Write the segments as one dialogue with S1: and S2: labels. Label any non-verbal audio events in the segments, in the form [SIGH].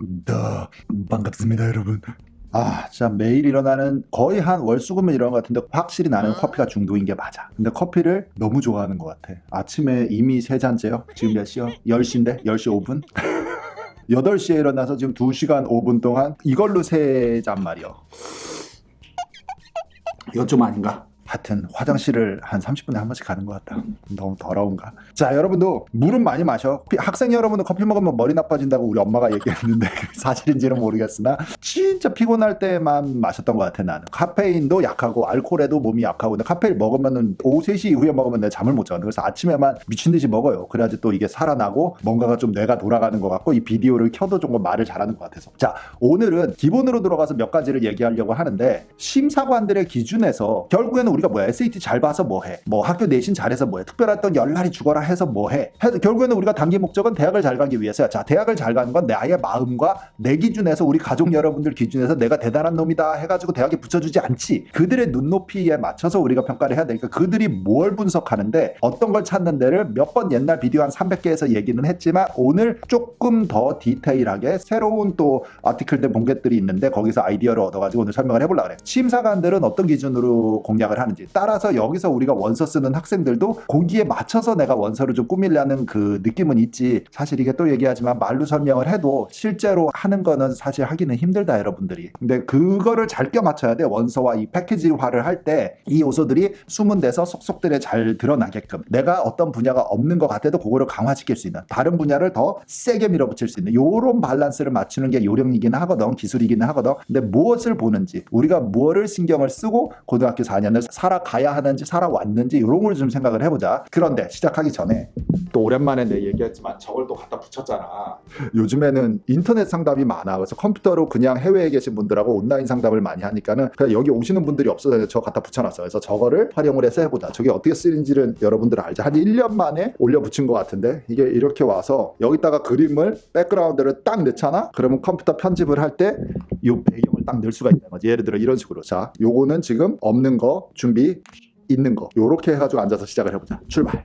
S1: 네, 반갑습니다, 여러분. 아, 진짜 매일 일어나는 거의 한 월수금은 이런 것 같은데 확실히 나는 커피가 중독인 게 맞아. 근데 커피를 너무 좋아하는 것 같아. 아침에 이미 세 잔째요. 지금 몇 시요? 10시인데? 10시 5분? 8시에 일어나서 지금 2시간 5분 동안 이걸로 세 잔 말이요. 이건 좀 아닌가? 하여튼 화장실을 한 30분에 한 번씩 가는 것 같다. 너무 더러운가? 자, 여러분도 물은 많이 마셔. 피- 학생 여러분은 커피 먹으면 머리 나빠진다고 우리 엄마가 얘기했는데 [LAUGHS] 사실인지는 모르겠으나 진짜 피곤할 때만 마셨던 것 같아 나는. 카페인도 약하고 알코올에도 몸이 약하고 근데 카페인 먹으면은 오후 3시 이후에 먹으면 내가 잠을 못 자. 그래서 아침에만 미친 듯이 먹어요. 그래야지 또 이게 살아나고 뭔가가 좀 뇌가 돌아가는 것 같고 이 비디오를 켜도 좀 말을 잘하는 것 같아서. 자, 오늘은 기본으로 들어가서 몇 가지를 얘기하려고 하는데 심사관들의 기준에서 결국에는 우리가 뭐야 SAT 잘 봐서 뭐해? 뭐 학교 내신 잘해서 뭐해? 특별했던 열날이 죽어라 해서 뭐해? 결국에는 우리가 단기 목적은 대학을 잘 가기 위해서야. 자 대학을 잘 가는 건 나의 마음과 내 기준에서 우리 가족 여러분들 기준에서 내가 대단한 놈이다 해가지고 대학에 붙여주지 않지. 그들의 눈높이에 맞춰서 우리가 평가를 해야 되니까 그들이 뭘 분석하는데 어떤 걸 찾는 데를 몇 번 옛날 비디오 한 300개에서 얘기는 했지만 오늘 조금 더 디테일하게 새로운 또 아티클들 본 것들이 있는데 거기서 아이디어를 얻어가지고 오늘 설명을 해보려고 그래. 심사관들은 어떤 기준으로 공략을 하는 지. 따라서 여기서 우리가 원서 쓰는 학생들도 거기에 맞춰서 내가 원서를 좀 꾸밀려는 그 느낌은 있지. 사실 이게 또 얘기하지만 말로 설명을 해도 실제로 하는 거는 사실 하기는 힘들다 여러분들이. 근데 그거를 잘 껴 맞춰야 돼. 원서와 이 패키지화를 할 때 이 요소들이 숨은 데서 속속들에 잘 드러나게끔. 내가 어떤 분야가 없는 것 같아도 그거를 강화시킬 수 있는 다른 분야를 더 세게 밀어붙일 수 있는 요런 밸런스를 맞추는 게 요령이긴 하거든 기술이기는 하거든. 근데 무엇을 보는지 우리가 무엇을 신경을 쓰고 고등학교 4년을 살아가야 하는지 살아왔는지 이런 걸 좀 생각을 해보자. 그런데 시작하기 전에 또 오랜만에 내 얘기했지만 저걸 또 갖다 붙였잖아. 요즘에는 인터넷 상담이 많아. 그래서 컴퓨터로 그냥 해외에 계신 분들하고 온라인 상담을 많이 하니까는 그냥 여기 오시는 분들이 없어서 저 갖다 붙여놨어 그래서 저거를 활용을 해서 해보자. 저게 어떻게 쓰는지는 여러분들 알죠 한 1년 만에 올려 붙인 것 같은데 이게 이렇게 와서 여기다가 그림을 백그라운드를 딱 넣잖아? 그러면 컴퓨터 편집을 할 때 이 배경을 딱 넣을 수가 있는 거지 예를 들어 이런 식으로. 자 요거는 지금 없는 거 준비 있는 거. 요렇게 해가지고 앉아서 시작을 해보자. 출발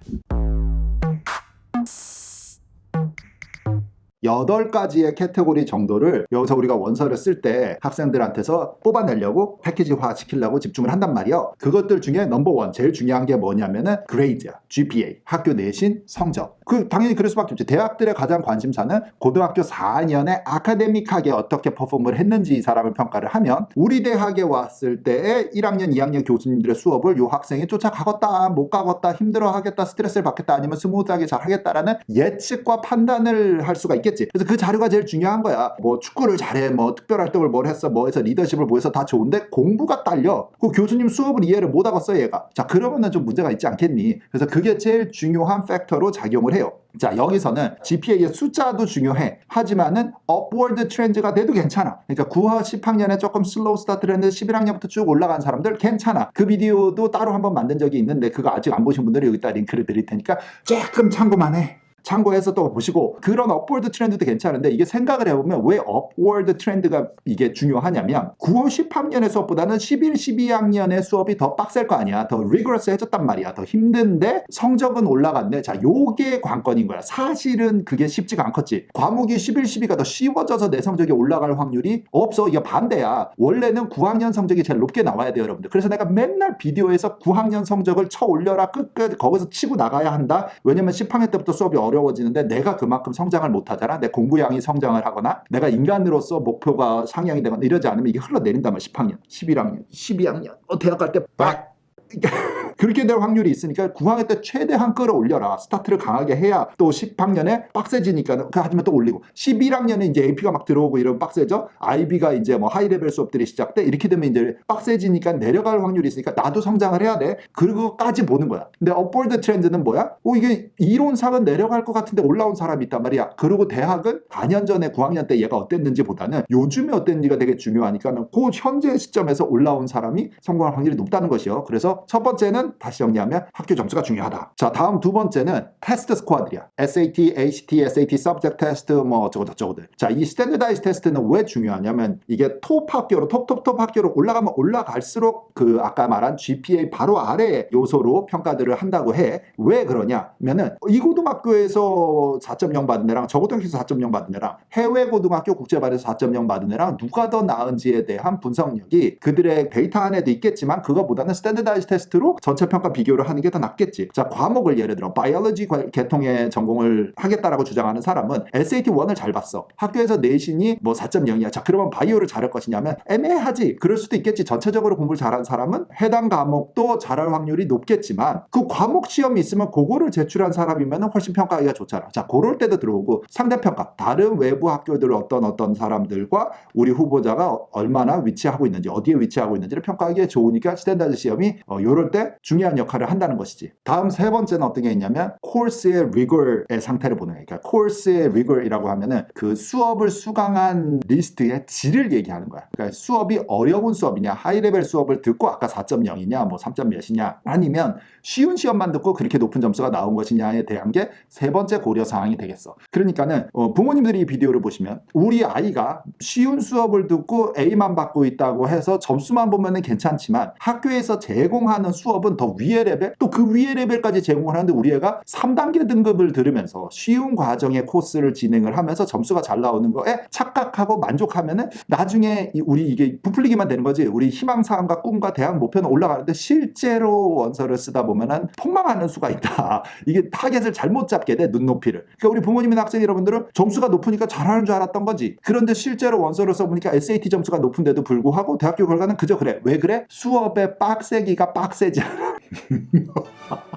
S1: 여덟 가지의 캐테고리 정도를 여기서 우리가 원서를 쓸 때 학생들한테서 뽑아내려고 패키지화 시키려고 집중을 한단 말이에요. 그것들 중에 넘버원 제일 중요한 게 뭐냐면은 그레이드야. GPA. 학교 내신 성적. 그 당연히 그럴 수밖에 없지. 대학들의 가장 관심사는 고등학교 4학년에 아카데믹하게 어떻게 퍼폼을 했는지 이 사람을 평가를 하면 우리 대학에 왔을 때의 1학년, 2학년 교수님들의 수업을 요 학생이 쫓아가겠다, 못 가겠다, 힘들어하겠다, 스트레스를 받겠다, 아니면 스무스하게 잘 하겠다라는 예측과 판단을 할 수가 있겠 지. 그래서 그 자료가 제일 중요한 거야. 뭐 축구를 잘해, 뭐 특별 활동을 뭘 했어, 뭐 해서 리더십을 뭐 해서 다 좋은데 공부가 딸려. 그 교수님 수업을 이해를 못 하겠어, 얘가. 자, 그러면은 좀 문제가 있지 않겠니? 그래서 그게 제일 중요한 팩터로 작용을 해요. 자, 여기서는 GPA의 숫자도 중요해. 하지만은 upward 트렌드가 돼도 괜찮아. 그러니까 9화 10학년에 조금 슬로우 스타트를 했는데 11학년부터 쭉 올라간 사람들 괜찮아. 그 비디오도 따로 한번 만든 적이 있는데 그거 아직 안 보신 분들은 여기다 링크를 드릴 테니까 조금 참고만 해. 참고해서 또 보시고 그런 업워드 트렌드도 괜찮은데 이게 생각을 해보면 왜 업워드 트렌드가 이게 중요하냐면 9월 10학년의 수업보다는 11, 12학년의 수업이 더 빡셀 거 아니야. 더 리그러스 해졌단 말이야. 더 힘든데 성적은 올라갔네. 자 요게 관건인 거야. 사실은 그게 쉽지가 않겠지. 과목이 11, 12가 더 쉬워져서 내 성적이 올라갈 확률이 없어. 이게 반대야. 원래는 9학년 성적이 제일 높게 나와야 돼요 여러분들. 그래서 내가 맨날 비디오에서 9학년 성적을 쳐 올려라. 끝끝 거기서 치고 나가야 한다. 왜냐면 10학년 때부터 수업이 어려워지는데 내가 그만큼 성장을 못하잖아. 내 공부량이 성장을 하거나 내가 인간으로서 목표가 상향이 되거나 이러지 않으면 이게 흘러내린단 말이야. 10학년, 11학년, 12학년, 어, 대학 갈 때 빡! [LAUGHS] 그렇게 될 확률이 있으니까 9학년 때 최대한 끌어올려라. 스타트를 강하게 해야 또 10학년에 빡세지니까 그 하지만 또 올리고 11학년에 이제 AP가 막 들어오고 이러면 빡세죠. IB가 이제 뭐 하이레벨 수업들이 시작돼 이렇게 되면 이제 빡세지니까 내려갈 확률이 있으니까 나도 성장을 해야 돼. 그리고까지 보는 거야. 근데 업볼드 트렌드는 뭐야? 어 이게 이론상은 내려갈 것 같은데 올라온 사람이 있단 말이야. 그리고 대학은 4년 전에 9학년 때 얘가 어땠는지 보다는 요즘에 어땠는지가 되게 중요하니까 그 현재 시점에서 올라온 사람이 성공할 확률이 높다는 것이요. 그래서 첫 번째는 다시 정리하면 학교 점수가 중요하다. 자, 다음 두 번째는 테스트 스쿼드야. SAT, ACT, SAT 서브젝트 테스트 뭐 어쩌고 저쩌고들. 자, 이 스탠더다이즈 테스트는 왜 중요하냐면 이게 톱 학교로 톱톱톱 학교로 올라가면 올라갈수록 그 아까 말한 GPA 바로 아래 요소로 평가들을 한다고 해. 왜 그러냐면은 이 고등학교에서 4.0 받은 애랑 저 고등학교에서 4.0 받은 애랑 해외 고등학교 국제반에서 4.0 받은 애랑 누가 더 나은지에 대한 분석력이 그들의 데이터 안에도 있겠지만 그거보다는 스탠더다이즈 테스트로 전체 평가 비교를 하는 게 더 낫겠지. 자, 과목을 예를 들어 바이올로지 계통의 전공을 하겠다라고 주장하는 사람은 SAT 1을 잘 봤어. 학교에서 내신이 뭐 4.0이야. 자, 그러면 바이오를 잘할 것이냐면 애매하지. 그럴 수도 있겠지. 전체적으로 공부를 잘하는 사람은 해당 과목도 잘할 확률이 높겠지만 그 과목 시험이 있으면 그거를 제출한 사람이면 훨씬 평가하기가 좋잖아. 자, 그럴 때도 들어오고 상대평가. 다른 외부 학교들 어떤 어떤 사람들과 우리 후보자가 얼마나 위치하고 있는지 어디에 위치하고 있는지를 평가하기에 좋으니까 스탠다드 시험이 어, 요럴 때 중요한 역할을 한다는 것이지. 다음 세 번째는 어떤 게 있냐면 코र्스의 리거의 상태를 보는 거예요. 그러니까 코र्스의 리거이라고 하면은 그 수업을 수강한 리스트의 질을 얘기하는 거야. 그러니까 수업이 어려운 수업이냐, 하이 레벨 수업을 듣고 아까 4.0이냐, 뭐 3. 몇이냐, 아니면 쉬운 시험만 듣고 그렇게 높은 점수가 나온 것이냐에 대한 게 세 번째 고려 사항이 되겠어. 그러니까는 어, 부모님들이 이 비디오를 보시면 우리 아이가 쉬운 수업을 듣고 A만 받고 있다고 해서 점수만 보면은 괜찮지만 학교에서 제공 하는 수업은 더 위의 레벨? 또 그 위의 레벨까지 제공을 하는데 우리 애가 3단계 등급을 들으면서 쉬운 과정의 코스를 진행을 하면서 점수가 잘 나오는 거에 착각하고 만족하면은 나중에 이- 우리 이게 부풀리기만 되는 거지. 우리 희망사항과 꿈과 대학 목표는 올라가는데 실제로 원서를 쓰다 보면은 폭망하는 수가 있다. [LAUGHS] 이게 타겟을 잘못 잡게 돼 눈높이를. 그러니까 우리 부모님이나 학생 여러분들은 점수가 높으니까 잘하는 줄 알았던 거지. 그런데 실제로 원서를 써보니까 SAT 점수가 높은데도 불구하고 대학교 결과는 그저 그래. 왜 그래? 수업의 빡세기가 빡세지 않아 [LAUGHS]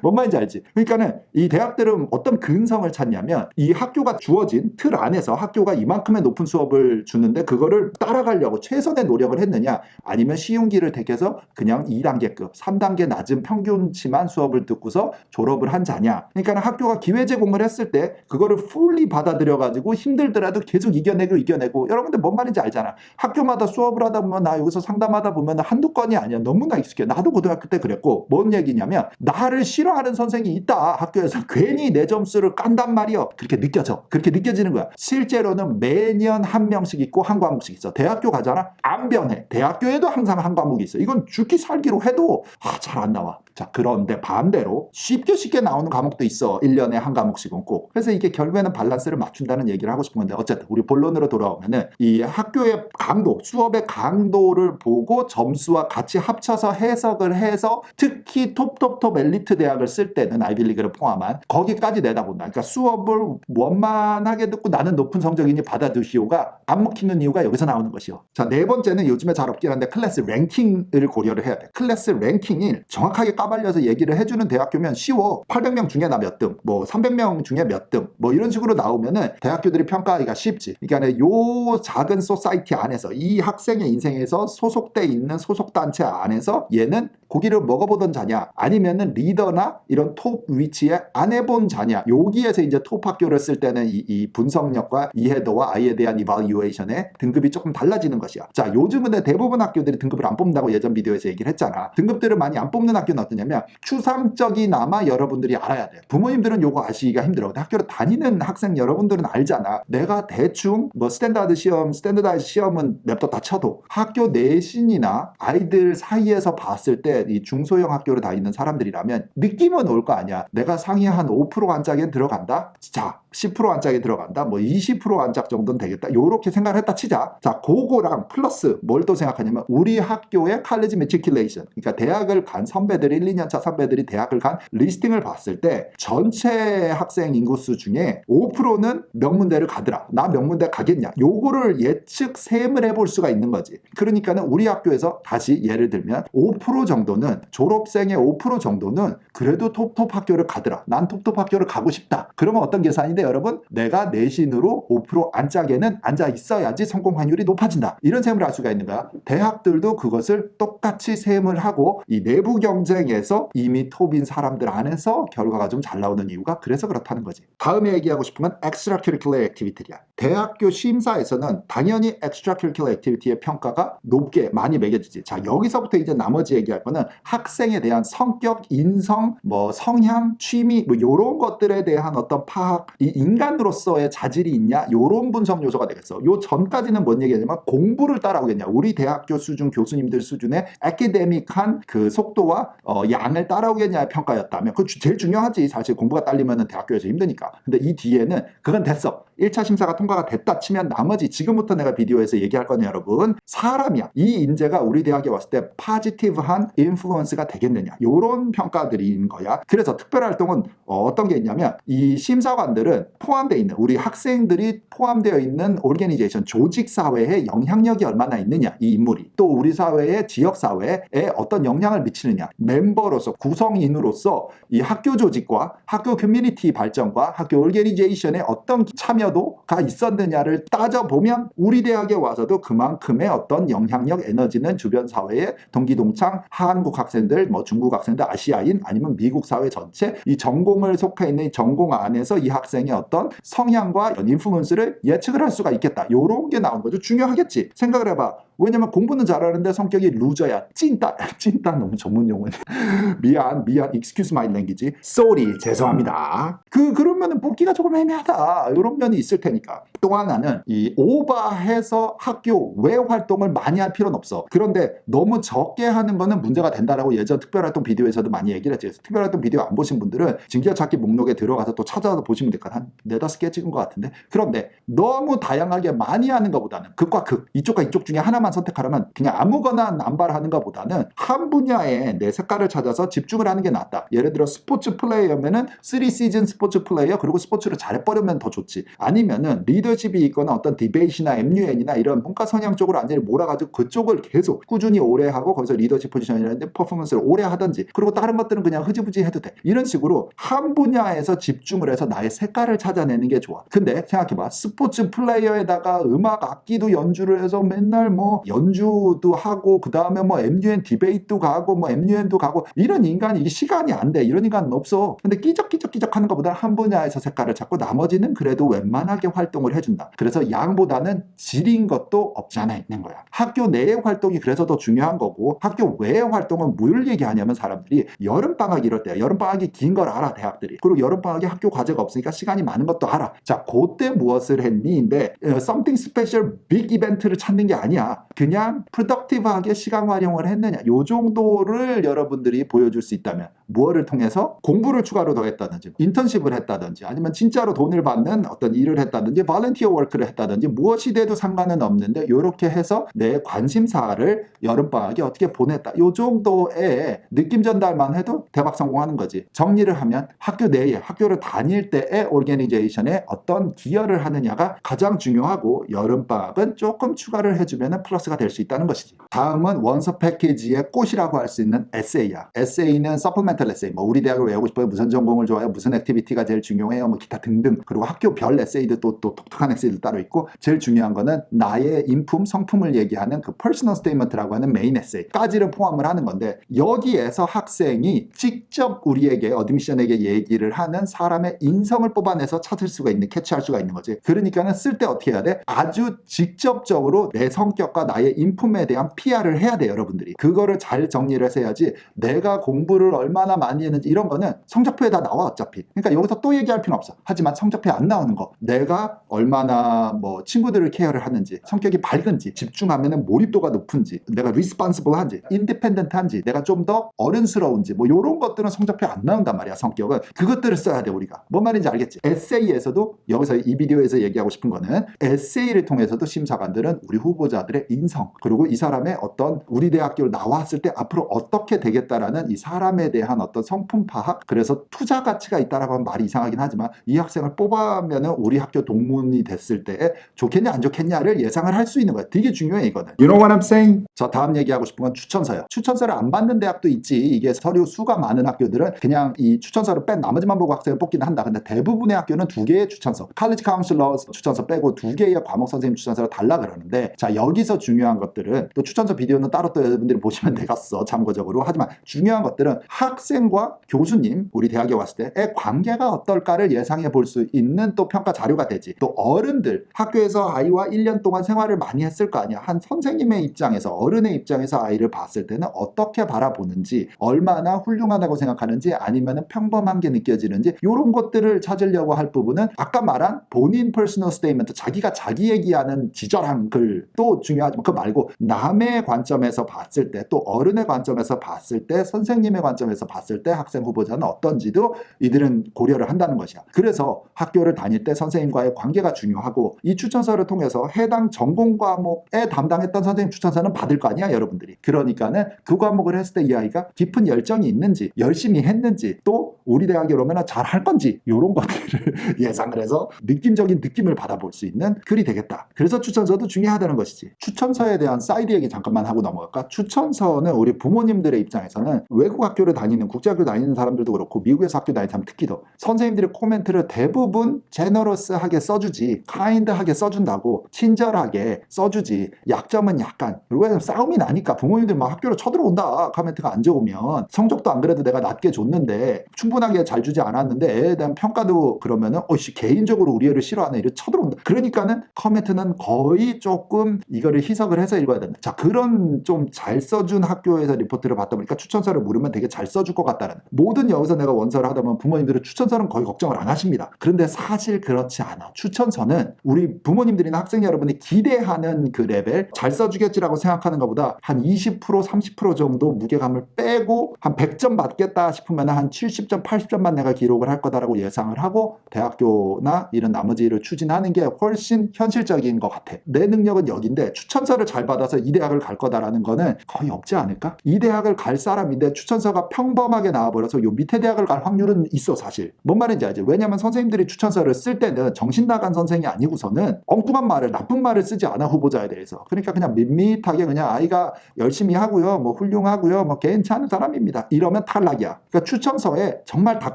S1: 뭔 말인지 알지? 그러니까는 이 대학들은 어떤 근성을 찾냐면 이 학교가 주어진 틀 안에서 학교가 이만큼의 높은 수업을 주는데 그거를 따라가려고 최선의 노력을 했느냐? 아니면 쉬운 길을 택해서 그냥 2단계급, 3단계 낮은 평균치만 수업을 듣고서 졸업을 한 자냐? 그러니까 학교가 기회 제공을 했을 때 그거를 풀리 받아들여 가지고 힘들더라도 계속 이겨내고 이겨내고. 여러분들 뭔 말인지 알잖아. 학교마다 수업을 하다 보면 나 여기서 상담하다 보면 한두 건이 아니야. 너무나 익숙해. 나도 고등학교 때 그랬고 뭔 얘기냐면 나를 싫어 하는 선생이 있다. 학교에서 괜히 내 점수를 깐단 말이야 그렇게 느껴져. 그렇게 느껴지는 거야. 실제로는 매년 한 명씩 있고 한 과목씩 있어. 대학교 가잖아. 안 변해. 대학교에도 항상 한 과목이 있어. 이건 죽기 살기로 해도 아, 잘 안 나와 자 그런데 반대로 쉽게 쉽게 나오는 과목도 있어. 1년에 한 과목씩은 꼭. 그래서 이게 결국에는 밸런스를 맞춘다는 얘기를 하고 싶은 건데 어쨌든 우리 본론으로 돌아오면은 이 학교의 강도 수업의 강도를 보고 점수와 같이 합쳐서 해석을 해서 특히 톱톱톱 엘리트 대학을 쓸 때는 아이빌리그를 포함한 거기까지 내다본다. 그러니까 수업을 원만하게 듣고 나는 높은 성적이니 받아두시오가 안 먹히는 이유가 여기서 나오는 것이요 자 네 번째는 요즘에 잘 없긴 한데 클래스 랭킹을 고려를 해야 돼. 클래스 랭킹이 정확하게 까 발려서 얘기를 해주는 대학교면 쉬워 800명 중에 나 몇 등, 뭐 300명 중에 몇 등, 뭐 이런 식으로 나오면은 대학교들이 평가하기가 쉽지. 그러니까 요 작은 소사이티 안에서 이 학생의 인생에서 소속돼 있는 소속 단체 안에서 얘는 고기를 먹어보던 자냐, 아니면은 리더나 이런 톱 위치에 안 해본 자냐. 여기에서 이제 톱 학교를 쓸 때는 이, 이 분석력과 이해도와 아이에 대한 이발리에이션의 등급이 조금 달라지는 것이야. 자, 요즘은 대부분 학교들이 등급을 안 뽑는다고 예전 비디오에서 얘기를 했잖아. 등급들을 많이 안 뽑는 학교는 어떠냐면 추상적이나마 여러분들이 알아야 돼. 부모님들은 요거 아시기가 힘들어. 근데 학교를 다니는 학생 여러분들은 알잖아. 내가 대충 뭐 스탠다드 시험, 스탠드다이즈 시험은 냅뒀다 쳐도 학교 내신이나 아이들 사이에서 봤을 때 이 중소형 학교를 다니는 사람들이라면 느낌은 올 거 아니야. 내가 상위 한 5% 안짝에 들어간다. 자, 10% 안짝에 들어간다. 뭐 20% 안짝 정도는 되겠다. 요렇게 생각을 했다 치자. 자, 그거랑 플러스 뭘 또 생각하냐면 우리 학교의 칼리지 매트리큘레이션. 그러니까 대학을 간 선배들 1, 2년 차 선배들이 대학을 간 리스팅을 봤을 때 전체 학생 인구수 중에 5%는 명문대를 가더라. 나 명문대 가겠냐? 요거를 예측 셈을 해볼 수가 있는 거지. 그러니까는 우리 학교에서 다시 예를 들면 5% 정도는 졸업생의 5% 정도는 그래도 톱톱 학교를 가더라. 난 톱톱 학교를 가고 싶다. 그러면 어떤 계산인데 여러분 내가 내신으로 5% 안짝에는 앉아 있어야지 성공 확률이 높아진다. 이런 셈을 할 수가 있는 거야. 대학들도 그것을 똑같이 셈을 하고 이 내부 경쟁 학생에서 이미 톱인 사람들 안에서 결과가 좀 잘 나오는 이유가 그래서 그렇다는 거지. 다음에 얘기하고 싶은 건 extracurricular activity야. 대학교 심사에서는 당연히 extracurricular activity의 평가가 높게 많이 매겨지지. 자, 여기서부터 이제 나머지 얘기할 거는 학생에 대한 성격, 인성, 뭐 성향, 취미 뭐 요런 것들에 대한 어떤 파악, 이 인간으로서의 자질이 있냐 요런 분석 요소가 되겠어. 요 전까지는 뭔 얘기냐면 공부를 따라오겠냐. 우리 대학교 수준 교수님들 수준의 에키데믹한 그 속도와 어, 양을 따라오겠냐의 평가였다면 그 주- 제일 중요하지. 사실 공부가 딸리면 대학교에서 힘드니까. 근데 이 뒤에는 그건 됐어. 1차 심사가 통과가 됐다 치면 나머지 지금부터 내가 비디오에서 얘기할 거는 여러분 사람이야. 이 인재가 우리 대학에 왔을 때 파지티브한 인플루언스가 되겠느냐. 요런 평가들인 거야. 그래서 특별 활동은 어, 떤 게 있냐면 이 심사관들은 포함되어 있는 우리 학생들이 포함되어 있는 오르게니제이션 조직 사회에 영향력이 얼마나 있느냐 이 인물이 또 우리 사회의 지역 사회에 어떤 영향을 미치느냐 멤버로서 구성인으로서 이 학교 조직과 학교 커뮤니티 발전과 학교 오르게니제이션에 어떤 참여 도가 있었느냐를 따져보면 우리 대학에 와서도 그만큼의 어떤 영향력 에너지는 주변 사회에 동기동창 한국 학생들 뭐 중국 학생들 아시아인 아니면 미국 사회 전체 이 전공을 속해 있는 이 전공 안에서 이 학생의 어떤 성향과 인플루언스를 예측을 할 수가 있겠다. 요런 게 나온 거죠. 중요하겠지. 생각을 해봐 왜냐면 공부는 잘하는데 성격이 루저야. 찐따 [LAUGHS] 찐따 너무 전문 용어네. [LAUGHS] 미안 미안. Excuse my language. Sorry. 죄송합니다. 그 그러면은 뽑기가 조금 애매하다. 이런 면이 있을 테니까. 또 하나는 이 오버해서 학교 외 활동을 많이 할 필요는 없어. 그런데 너무 적게 하는 거는 문제가 된다라고 예전 특별활동 비디오에서도 많이 얘기를 했지. 특별활동 비디오 안 보신 분들은 즐겨찾기 목록에 들어가서 또 찾아서 보시면 될 것 같아. 한 네다섯 개 찍은 것 같은데. 그런데 너무 다양하게 많이 하는 것보다는 극과 극. 이쪽과 이쪽 중에 하나만 선택하려면 그냥 아무거나 남발하는 것보다는 한 분야에 내 색깔을 찾아서 집중을 하는 게 낫다. 예를 들어 스포츠 플레이어면은 3시즌 스포츠 플레이어 그리고 스포츠를 잘해버리면 더 좋지. 아니면은 리더십이 있거나 어떤 디베이시나 MUN이나 이런 문과 성향 쪽으로 완전히 몰아가지고 그쪽을 계속 꾸준히 오래 하고 거기서 리더십 포지션이라든지 퍼포먼스를 오래 하든지 그리고 다른 것들은 그냥 흐지부지 해도 돼. 이런 식으로 한 분야에서 집중을 해서 나의 색깔을 찾아내는 게 좋아. 근데 생각해봐. 스포츠 플레이어에다가 음악 악기도 연주를 해서 맨날 뭐 연주도 하고 그 다음에 뭐 MUN 디베이트도 가고 뭐 MUN도 가고 이런 인간이 시간이 안 돼. 이런 인간은 없어. 근데 끼적끼적끼적 하는 것보다 한 분야에서 색깔을 찾고 나머지는 그래도 웬만하게 활동을 해준다. 그래서 양보다는 질인 것도 없지 않아 있는 거야. 학교 내의 활동이 그래서 더 중요한 거고 학교 외의 활동은 뭘 얘기하냐면 사람들이 여름방학 이럴 때 여름방학이 긴 걸 알아 대학들이. 그리고 여름방학에 학교 과제가 없으니까 시간이 많은 것도 알아. 자 그때 무엇을 했니인데 어, something special big 이벤트를 찾는 게 아니야 그냥 프로덕티브하게 시간 활용을 했느냐. 요 정도를 여러분들이 보여줄 수 있다면 무엇을 통해서? 공부를 추가로 더 했다든지 인턴십을 했다든지 아니면 진짜로 돈을 받는 어떤 일을 했다든지 발렌티어 워크를 했다든지 무엇이 돼도 상관은 없는데 이렇게 해서 내 관심사를 여름방학에 어떻게 보냈다. 요 정도의 느낌 전달만 해도 대박 성공하는 거지. 정리를 하면 학교 내에 학교를 다닐 때의 오르게니제이션에 어떤 기여를 하느냐가 가장 중요하고 여름방학은 조금 추가를 해주면 플러스 가 될 수 있다는 것이지. 다음은 원서 패키지의 꽃이라고 할 수 있는 에세이야. 에세이는 서플멘탈 에세이. 뭐 우리 대학을 왜 오고 싶어요? 무슨 전공을 좋아해요? 무슨 액티비티가 제일 중요해요? 뭐 기타 등등. 그리고 학교별 에세이도 또, 또 독특한 에세이도 따로 있고 제일 중요한 거는 나의 인품 성품을 얘기하는 그 퍼스널 스테이먼트라고 하는 메인 에세이까지를 포함을 하는 건데 여기에서 학생이 직접 우리에게 어드미션에게 얘기를 하는 사람의 인성을 뽑아내서 찾을 수가 있는 캐치할 수가 있는 거지. 그러니까는 쓸 때 어떻게 해야 돼? 아주 직접적으로 내 성격과 나의 인품에 대한 PR을 해야 돼 여러분들이. 그거를 잘 정리를 해서 해야지 내가 공부를 얼마나 많이 했는지 이런 거는 성적표에 다 나와 어차피. 그러니까 여기서 또 얘기할 필요는 없어. 하지만 성적표에 안 나오는 거. 내가 얼마나 뭐 친구들을 케어를 하는지 성격이 밝은지 집중하면 몰입도가 높은지 내가 리스폰스블한지 인디펜던트한지 내가 좀 더 어른스러운지 뭐 이런 것들은 성적표에 안 나온단 말이야 성격은. 그것들을 써야 돼 우리가. 뭔 말인지 알겠지? 에세이에서도 여기서 이 비디오에서 얘기하고 싶은 거는 에세이를 통해서도 심사관들은 우리 후보자들의 인성 그리고 이 사람의 어떤 우리 대학교를 나왔을 때 앞으로 어떻게 되겠다라는 이 사람에 대한 어떤 성품 파악 그래서 투자 가치가 있다라고 하면 말이 이상하긴 하지만 이 학생을 뽑아면은 우리 학교 동문이 됐을 때 좋겠냐 안 좋겠냐를 예상을 할 수 있는 거야 되게 중요해 이거는. You know what I'm saying? 자 다음 얘기하고 싶은 건 추천서요. 추천서를 안 받는 대학도 있지. 이게 서류 수가 많은 학교들은 그냥 이 추천서를 뺀 나머지만 보고 학생을 뽑기는 한다. 근데 대부분의 학교는 두 개의 추천서 칼리지 카운슬러 추천서 빼고 두 개의 과목 선생님 추천서를 달라 그러는데 자 여기서 더 중요한 것들은 또 추천서 비디오는 따로 또 여러분들이 보시면 [LAUGHS] 되겠어 참고적으로 하지만 중요한 것들은 학생과 교수님 우리 대학에 왔을 때의 관계가 어떨까를 예상해 볼 수 있는 또 평가 자료가 되지. 또 어른들 학교에서 아이와 1년 동안 생활을 많이 했을 거 아니야. 한 선생님의 입장에서 어른의 입장에서 아이를 봤을 때는 어떻게 바라보는지 얼마나 훌륭하다고 생각하는지 아니면 평범한 게 느껴지는지 이런 것들을 찾으려고 할 부분은 아까 말한 본인 퍼스널 스테이먼트 자기가 자기 얘기하는 지절한 글도 중요하지만 그 말고 남의 관점에서 봤을 때 또 어른의 관점에서 봤을 때 선생님의 관점에서 봤을 때 학생 후보자는 어떤지도 이들은 고려를 한다는 것이야. 그래서 학교를 다닐 때 선생님과의 관계가 중요하고 이 추천서를 통해서 해당 전공 과목에 담당했던 선생님 추천서는 받을 거 아니야 여러분들이. 그러니까는 그 과목을 했을 때 이 아이가 깊은 열정이 있는지 열심히 했는지 또 우리 대학에 오면 잘할 건지 이런 것들을 [LAUGHS] 예상을 해서 느낌적인 느낌을 받아볼 수 있는 글이 되겠다. 그래서 추천서도 중요하다는 것이지. 추천 서에 대한 사이드 얘기 잠깐만 하고 넘어갈까? 추천서는 우리 부모님들의 입장에서는 외국 학교를 다니는 국제학교 다니는 사람들도 그렇고 미국에서 학교 다니는 사람 특히 더. 선생님들의 코멘트를 대부분 제너러스하게 써주지 카인드하게 써준다고 친절하게 써주지 약점은 약간. 그리고 싸움이 나니까 부모님들 막 학교로 쳐들어온다 카멘트가 안 좋으면 성적도 안 그래도 내가 낮게 줬는데 충분하게 잘 주지 않았는데 애에 대한 평가도 그러면은 어씨 개인적으로 우리 애를 싫어하네 이래 쳐들어온다. 그러니까는 커멘트는 거의 조금 이거를 희 석을 해서 읽어야 된다. 자 그런 좀 잘 써준 학교에서 리포트를 받다 보니까 추천서를 물으면 되게 잘 써줄 것 같다는. 모든 여기서 내가 원서를 하다 보면 부모님들은 추천서는 거의 걱정을 안 하십니다. 그런데 사실 그렇지 않아. 추천서는 우리 부모님들이나 학생 여러분이 기대하는 그 레벨 잘 써주겠지라고 생각하는 것보다 한 20% 30% 정도 무게감을 빼고 한 100점 받겠다 싶으면 한 70점 80점만 내가 기록을 할 거다라고 예상을 하고 대학교나 이런 나머지 일을 추진하는 게 훨씬 현실적인 것 같아. 내 능력은 여기인데 추천 서를 잘 받아서 이 대학을 갈 거다라는 거는 거의 없지 않을까? 이 대학을 갈 사람인데 추천서가 평범하게 나와버려서 요 밑에 대학을 갈 확률은 있어 사실. 뭔 말인지 알지? 왜냐면 선생님들이 추천서를 쓸 때는 정신 나간 선생이 아니고서는 엉뚱한 말을 나쁜 말을 쓰지 않아 후보자에 대해서. 그러니까 그냥 밋밋하게 그냥 아이가 열심히 하고요 뭐 훌륭하고요 뭐 괜찮은 사람입니다. 이러면 탈락이야. 그러니까 추천서에 정말 다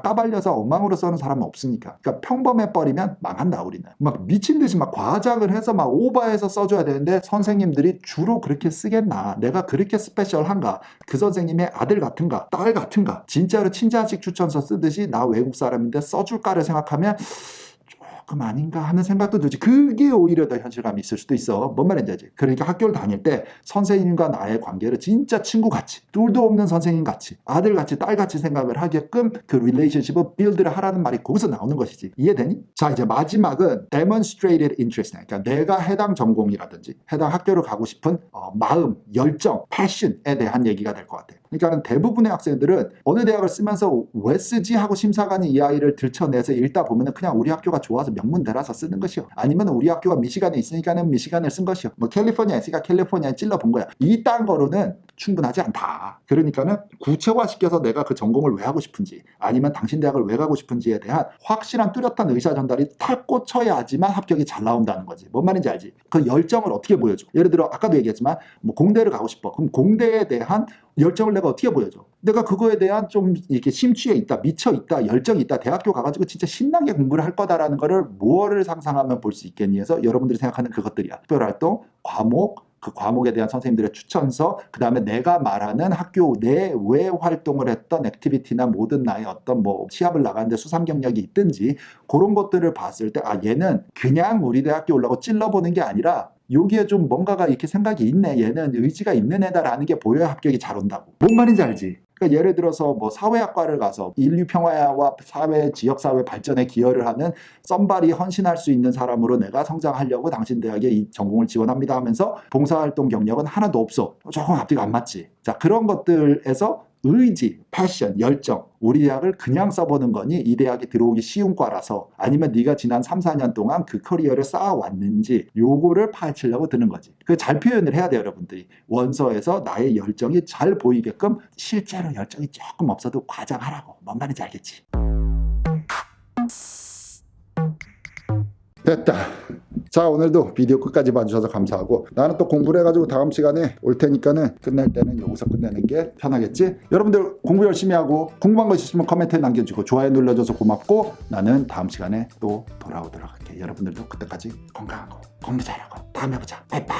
S1: 까발려서 엉망으로 써는 사람은 없으니까. 그러니까 평범해 버리면 망한다 우리는. 막 미친 듯이 막 과장을 해서 막 오버해서 써줘야 되는데 선생 님들이 주로 그렇게 쓰겠나? 내가 그렇게 스페셜한가? 그 선생님의 아들 같은가? 딸 같은가? 진짜로 친자식 추천서 쓰듯이 나 외국 사람인데 써줄까를 생각하면 조금 아닌가 하는 생각도 들지. 그게 오히려 더 현실감이 있을 수도 있어. 뭔 말인지 알지? 그러니까 학교를 다닐 때 선생님과 나의 관계를 진짜 친구같이, 둘도 없는 선생님같이, 아들같이, 딸같이 생각을 하게끔 그 릴레이션십을 빌드를 하라는 말이 거기서 나오는 것이지. 이해되니? 자, 이제 마지막은 demonstrated interest. 그러니까 내가 해당 전공이라든지 해당 학교를 가고 싶은 어, 마음, 열정, 패션에 대한 얘기가 될 것 같아. 그러니까 대부분의 학생들은 어느 대학을 쓰면서 왜 쓰지 하고 심사관이 이 아이를 들춰내서 읽다 보면 은 그냥 우리 학교가 좋아서 명문 대라서 쓰는 것이요. 아니면 우리 학교가 미시간에 있으니까는 미시간을 쓴 것이요. 뭐 캘리포니아에 있으니까 캘리포니아에 찔러 본 거야. 이딴 거로는 충분하지 않다. 그러니까는 구체화시켜서 내가 그 전공을 왜 하고 싶은지 아니면 당신 대학을 왜 가고 싶은지에 대한 확실한 뚜렷한 의사 전달이 탁 꽂혀야지만 합격이 잘 나온다는 거지. 뭔 말인지 알지? 그 열정을 어떻게 보여줘? 예를 들어 아까도 얘기했지만 뭐 공대를 가고 싶어. 그럼 공대에 대한 열정을 내가 어떻게 보여줘? 내가 그거에 대한 좀 이렇게 심취해 있다, 미쳐 있다, 열정이 있다, 대학교 가가지고 진짜 신나게 공부를 할 거다라는 거를 무엇을 상상하면 볼 수 있겠니 해서 여러분들이 생각하는 그것들이야. 특별활동, 과목, 그 과목에 대한 선생님들의 추천서, 그 다음에 내가 말하는 학교 내외 활동을 했던 액티비티나 모든 나의 어떤 뭐 시합을 나가는데 수상 경력이 있든지 그런 것들을 봤을 때 아 얘는 그냥 우리 대학교 올라고 찔러보는 게 아니라 여기에 좀 뭔가가 이렇게 생각이 있네 얘는 의지가 있는 애다라는 게 보여야 합격이 잘 온다고 뭔 말인지 알지? 그러니까 예를 들어서 뭐 사회학과를 가서 인류 평화와 사회 지역 사회 발전에 기여를 하는 썸발이 헌신할 수 있는 사람으로 내가 성장하려고 당신 대학에 이 전공을 지원합니다 하면서 봉사활동 경력은 하나도 없어. 조금 앞뒤가 안 맞지. 자 그런 것들에서 의지, 패션, 열정 우리 대학을 그냥 써보는 거니 이 대학에 들어오기 쉬운 과라서 아니면 네가 지난 3, 4년 동안 그 커리어를 쌓아왔는지 요거를 파헤치려고 드는 거지. 그 잘 표현을 해야 돼요 여러분들이. 원서에서 나의 열정이 잘 보이게끔 실제로 열정이 조금 없어도 과장하라고. 뭔 말인지 알겠지? 됐다. 자 오늘도 비디오 끝까지 봐주셔서 감사하고 나는 또 공부를 해가지고 다음 시간에 올 테니까는 끝낼 때는 여기서 끝내는 게 편하겠지? 여러분들 공부 열심히 하고 궁금한 거 있으시면 코멘트에 남겨주고 좋아요 눌러줘서 고맙고 나는 다음 시간에 또 돌아오도록 할게. 여러분들도 그때까지 건강하고 공부 잘하고 다음에 보자. 바이바이